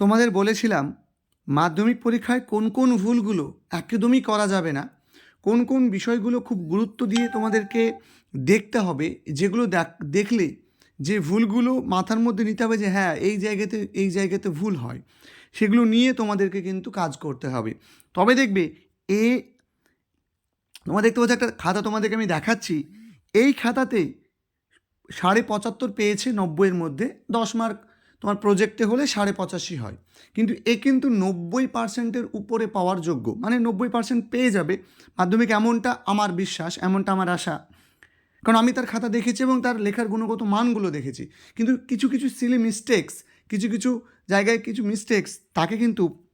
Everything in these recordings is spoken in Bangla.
তোমাদের বলেছিলাম, মাধ্যমিক পরীক্ষায় কোন কোন ভুলগুলো একদমই করা যাবে না। কোন কোন বিষয়গুলো খুব গুরুত্ব দিয়ে তোমাদেরকে দেখতে হবে, যেগুলো দেখ- দেখলে যে ভুলগুলো মাথার মধ্যে নিতে হবে যে হ্যাঁ এই জায়গাতে এই জায়গাতে ভুল হয়। সেগুলো নিয়ে তোমাদেরকে কিন্তু কাজ করতে হবে। তবে দেখবে, এ, তোমরা দেখতে পাচ্ছ একটা খাতা তোমাদেরকে আমি দেখাচ্ছি। এই খাতাতে সাড়ে পঁচাত্তর পেয়েছে নব্বইয়ের মধ্যে, দশ মার্ক তোমার প্রজেক্টে হলে সাড়ে পঁচাশি হয়। কিন্তু এ কিন্তু নব্বই পার্সেন্টের উপরে পাওয়ার যোগ্য। মানে নব্বই পার্সেন্ট পেয়ে যাবে মাধ্যমিক এমনটা আমার বিশ্বাস, এমনটা আমার আশা। কারণ আমি তার খাতা দেখেছি এবং তার লেখার গুণগত মানগুলো দেখেছি। কিন্তু কিছু কিছু সিলি মিস্টেক্স কিছু কিছু জায়গায় কিছু মিস্টেক্স তাকে কিন্তু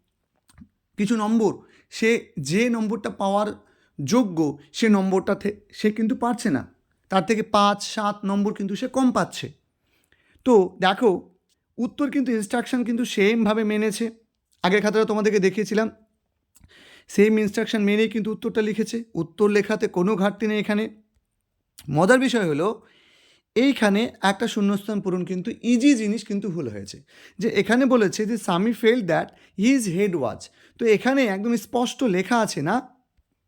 কিছু নম্বর, সে যে নম্বরটা পাওয়ার যোগ্য, সে নম্বরটা সে কিন্তু পারছে না। তার থেকে পাঁচ, সাত নম্বর কিন্তু সে কম পাচ্ছে। তো দেখো উত্তর কিন্তু ইনস্ট্রাকশন কিন্তু সেমভাবে মেনেছে। আগের খাতাটা তোমাদেরকে দেখিয়েছিলাম। সেম ইনস্ট্রাকশন মেনেই কিন্তু উত্তরটা লিখেছে। উত্তর লেখাতে কোনো ঘাটতি নেই এখানে। মজার বিষয় হলো, এইখানে একটা শূন্যস্থান পূরণ কিন্তু ইজি জিনিস কিন্তু ভুল হয়েছে। যে এখানে বলেছে যে Sammy felt that his head was তো এখানে একদম স্পষ্ট লেখা আছে না?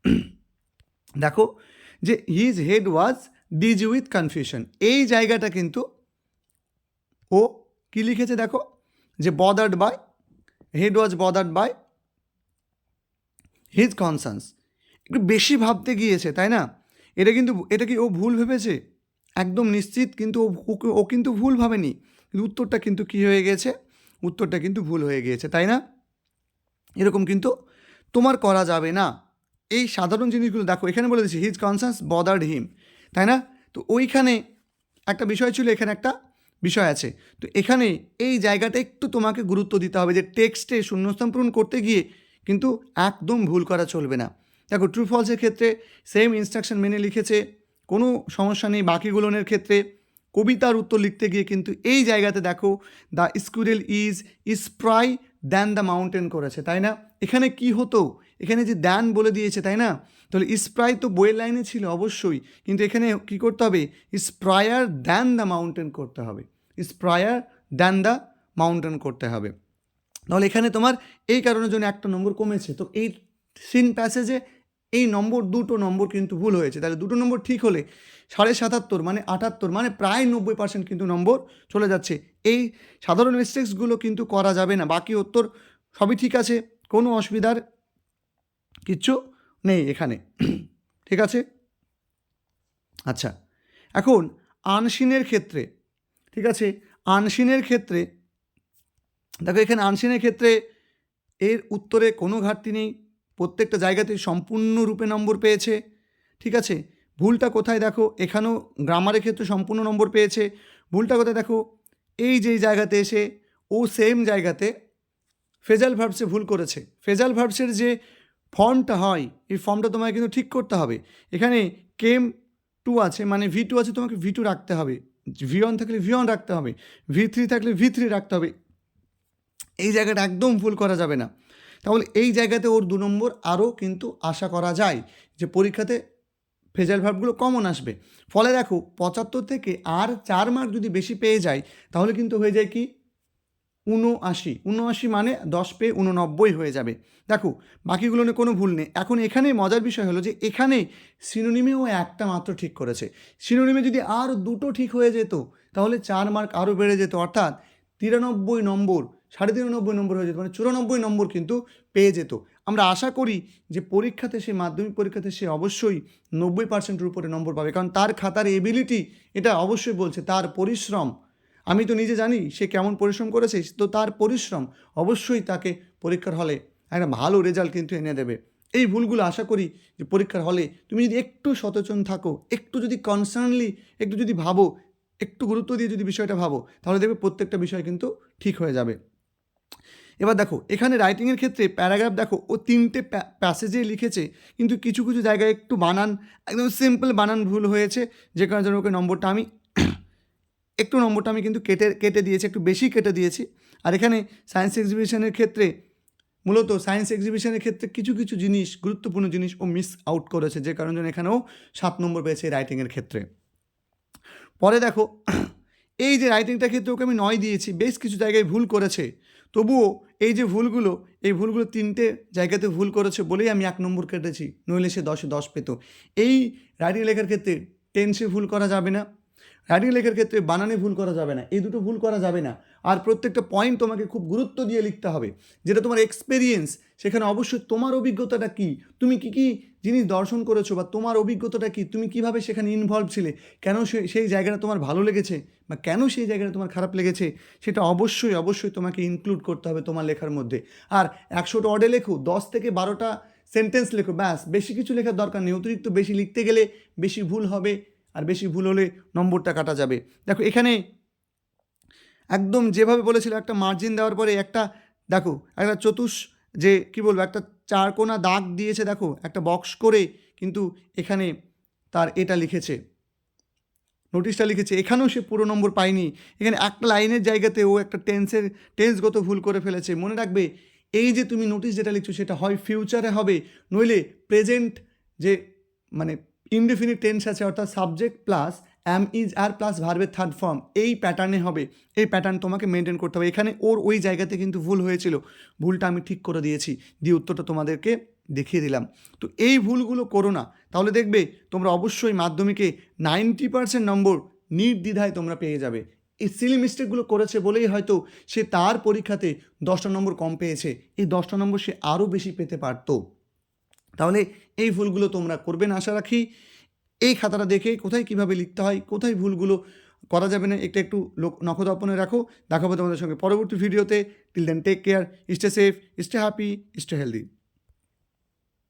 দেখো, যে his head was dizzy with confusion এই জায়গাটা কিন্তু ও কি লিখেছে দেখো? যে bothered by head was bothered by his concerns একটু বেশি ভাবতে গিয়েছে, তাই না? এটা কিন্তু, এটা কি ও ভুল ভেবেছে? একদম নিশ্চিত, কিন্তু ও কিন্তু ভুল ভাবেনি। কিন্তু উত্তরটা কিন্তু কি হয়ে গেছে? উত্তরটা কিন্তু ভুল হয়ে গিয়েছে, তাই না? এরকম কিন্তু তোমার করা যাবে না। এই সাধারণ জিনিসগুলো দেখো, এখানে বলে দিচ্ছি হিজ কনসার্নস বদার্ড হিম তাই না? তো ওইখানে একটা বিষয় ছিল, এখানে একটা বিষয় আছে। তো এখানে এই জায়গাটা একটু তোমাকে গুরুত্ব দিতে হবে যে টেক্সটে শূন্যস্থান পূরণ করতে গিয়ে কিন্তু একদম ভুল করা চলবে না। দেখো ট্রু ফলসের ক্ষেত্রে সেম ইনস্ট্রাকশন মেনে লিখেছে, কোনো সমস্যা নেই। বাকিগুলোনের ক্ষেত্রে কবিতার উত্তর লিখতে গিয়ে কিন্তু এই জায়গাতে দেখো the squirrel is spry than the mountain করেছে, তাই না? এখানে কি হতো? এখানে যে দ্যান বলে দিয়েছে, তাই না? তাহলে স্প্রাই তো বইয়ের লাইনে ছিল অবশ্যই, কিন্তু এখানে কি করতে হবে? স্প্রায়ার দ্যান দ্য মাউন্টেন করতে হবে। স্প্রায়ার দ্যান দ্য মাউন্টেন করতে হবে। তাহলে এখানে তোমার এই কারণের জন্য একটা নম্বর কমেছে। তো এই সিন প্যাসেজে এই নম্বর, দুটো নম্বর কিন্তু ভুল হয়েছে। তাহলে দুটো নম্বর ঠিক হলে সাড়ে সাতাত্তর মানে আটাত্তর মানে প্রায় নব্বই পার্সেন্ট কিন্তু নম্বর চলে যাচ্ছে। এই সাধারণ মিস্টেক্সগুলো কিন্তু করা যাবে না। বাকি উত্তর সবই ঠিক আছে, কোনো অসুবিধার কিচ্ছু নেই এখানে। ঠিক আছে? আচ্ছা এখন আনসিনের ক্ষেত্রে, ঠিক আছে? আনসিনের ক্ষেত্রে, দেখো এখানে আনসিনের ক্ষেত্রে এর উত্তরে কোনো ঘাটতি নেই। প্রত্যেকটা জায়গাতে সম্পূর্ণরূপে নম্বর পেয়েছে। ঠিক আছে? ভুলটা কোথায় দেখো? এখানেও গ্রামারের ক্ষেত্রে সম্পূর্ণ নম্বর পেয়েছে। ভুলটা কোথায় দেখো? এই যে জায়গাতে এসে ও সেম জায়গাতে ফেজাল ভার্বসে ভুল করেছে। ফেজাল ভার্বসের যে ফর্মটা হয়, এই ফর্মটা তোমাকে কিন্তু ঠিক করতে হবে। এখানে কেম টু আছে মানে ভি টু আছে, তোমাকে ভি টু রাখতে হবে। ভি ওয়ান থাকলে ভি ওয়ান রাখতে হবে ভি থ্রি থাকলে ভি থ্রি রাখতে হবে। এই জায়গাটা একদম ভুল করা যাবে না। তাহলে এই জায়গাতে ওর দু নম্বর আরও কিন্তু আশা করা যায় যে পরীক্ষাতে ফেজাল ভাবগুলো কমন আসবে। ফলে দেখো, পঁচাত্তর থেকে আর চার মার্ক যদি বেশি পেয়ে যায়, তাহলে কিন্তু হয়ে যায় কি? উনআশি উনআশি মানে দশ পেয়ে উননব্বই হয়ে যাবে। দেখো, বাকিগুলো নিয়ে কোনো ভুল নেই। এখন এখানে মজার বিষয় হলো যে এখানে সিনোনিমেও একটা মাত্র ঠিক করেছে। সিনোনিমে যদি আর দুটো ঠিক হয়ে যেত, তাহলে চার মার্ক আরও বেড়ে যেত। অর্থাৎ তিরানব্বই নম্বর, সাড়ে তিরানব্বই নম্বর হয়ে যেত। মানে চুরানব্বই নম্বর কিন্তু পেয়ে যেত। আমরা আশা করি যে পরীক্ষাতে সে, মাধ্যমিক পরীক্ষাতে সে অবশ্যই নব্বই পার্সেন্টের উপরে নম্বর পাবে। কারণ তার খাতার এবিলিটি এটা অবশ্যই বলছে। তার পরিশ্রম আমি তো নিজে জানি সে কেমন পরিশ্রম করেছে, তো তার পরিশ্রম অবশ্যই তাকে পরীক্ষার হলে একটা ভালো রেজাল্ট কিন্তু এনে দেবে। এই ভুলগুলো আশা করি যে পরীক্ষার হলে তুমি যদি একটু সচেতন থাকো, একটু যদি কনসার্নলি একটু যদি ভাবো, একটু গুরুত্ব দিয়ে যদি বিষয়টা ভাবো, তাহলে দেখবে প্রত্যেকটা বিষয় কিন্তু ঠিক হয়ে যাবে। এবার দেখো, এখানে রাইটিংয়ের ক্ষেত্রে প্যারাগ্রাফ দেখো, ও তিনটে প্যাসেজে লিখেছে, কিন্তু কিছু কিছু জায়গায় একটু বানান, একদম সিম্পল বানান ভুল হয়েছে, যে কারণে ওকে নম্বরটা আমি একটু নম্বরটা আমি কিন্তু কেটে কেটে দিয়েছি, একটু বেশি কেটে দিয়েছি। আর এখানে সায়েন্স এক্সিবিশনের ক্ষেত্রে, মূলত সায়েন্স এক্সিবিশনের ক্ষেত্রে কিছু কিছু জিনিস, গুরুত্বপূর্ণ জিনিস ও মিস আউট করেছে, যে কারণে এখানেও সাত নম্বর পেয়েছে রাইটিংয়ের ক্ষেত্রে। পরে দেখো, এই যে রাইটিংটার ক্ষেত্রে ওকে আমি নয় দিয়েছি, বেশ কিছু জায়গায় ভুল করেছে। তবুও এই যে ভুলগুলো, এই ভুলগুলো তিনটে জায়গাতে ভুল করেছে বলেই আমি এক নম্বর কেটেছি, নইলে সে দশে দশ পেত। এই রাইটিং লেখার ক্ষেত্রে টেন্সে ভুল করা যাবে না। রাইটিং লেখার ক্ষেত্রে বানানে ভুল করা যাবে না। এই দুটো ভুল করা যাবে না। আর প্রত্যেকটা পয়েন্ট তোমাকে খুব গুরুত্ব দিয়ে লিখতে হবে। যেটা তোমার এক্সপেরিয়েন্স সেখানে অবশ্যই তোমার অভিজ্ঞতাটা কী? তুমি কী কী জিনিস দর্শন করেছ বা তোমার অভিজ্ঞতাটা কী? তুমি কীভাবে সেখানে ইনভলভ ছিলে? কেন সেই জায়গাটা তোমার ভালো লেগেছে? বা কেন সেই জায়গাটা তোমার খারাপ লেগেছে? সেটা অবশ্যই অবশ্যই তোমাকে ইনক্লুড করতে হবে তোমার লেখার মধ্যে। আর একশোটা অর্ডে লেখো, দশ থেকে বারোটা সেন্টেন্স লেখো, ব্যাস। বেশি কিছু লেখার দরকার নেই। অতিরিক্ত বেশি লিখতে গেলে বেশি ভুল হবে। আর বেশি ভুল হলে নম্বরটা কাটা যাবে। দেখো, এখানে একদম যেভাবে বলেছিল, একটা মার্জিন দেওয়ার পরে একটা, দেখো, একটা চতুষ যে, কি বলব, একটা চারকোনা দাগ দিয়েছে, দেখো, একটা বক্স করে কিন্তু এখানে তার এটা লিখেছে। নোটিশটা লিখেছে, এখানেও সে পুরো নম্বর পায়নি। এখানে একটা লাইনের জায়গাতে ও একটা টেন্সের টেন্সগত ভুল করে ফেলেছে। মনে রাখবে, এই যে তুমি নোটিশ যেটা লিখছো, সেটা হয় ফিউচারে হবে, নইলে প্রেজেন্ট যে মানে ইনডিফিনিট টেন্স আছে, অর্থাৎ subject plus am is are plus ভার্বের থার্ড ফর্ম এই প্যাটার্নে হবে। এই প্যাটার্ন তোমাকে মেনটেন করতে হবে। এখানে ওর ওই জায়গাতে কিন্তু ভুল হয়েছিল। ভুলটা আমি ঠিক করে দিয়েছি। দিয়ে উত্তরটা তোমাদেরকে দেখিয়ে দিলাম। তো এই ভুলগুলো করো না। তাহলে দেখবে তোমরা অবশ্যই মাধ্যমিকে নাইনটি পার্সেন্ট নম্বর নির্দ্বিধায় তোমরা পেয়ে যাবে। এই সিলি মিস্টেকগুলো করেছে বলেই হয়তো সে তার পরীক্ষাতে দশটা নম্বর কম পেয়েছে। এই দশটা নম্বর সে আরও বেশি পেতে পারতো। তাহলে এই ভুলগুলো তোমরা করবে না, আশা রাখি। এই খাতাটা দেখে কোথায় কীভাবে লিখতে হয়, কোথায় ভুলগুলো করা যাবে না একটা একটু লোক নখদর্পণে রাখো। দেখাবো তোমাদের সঙ্গে পরবর্তী ভিডিওতে। Till then take care stay safe stay happy stay healthy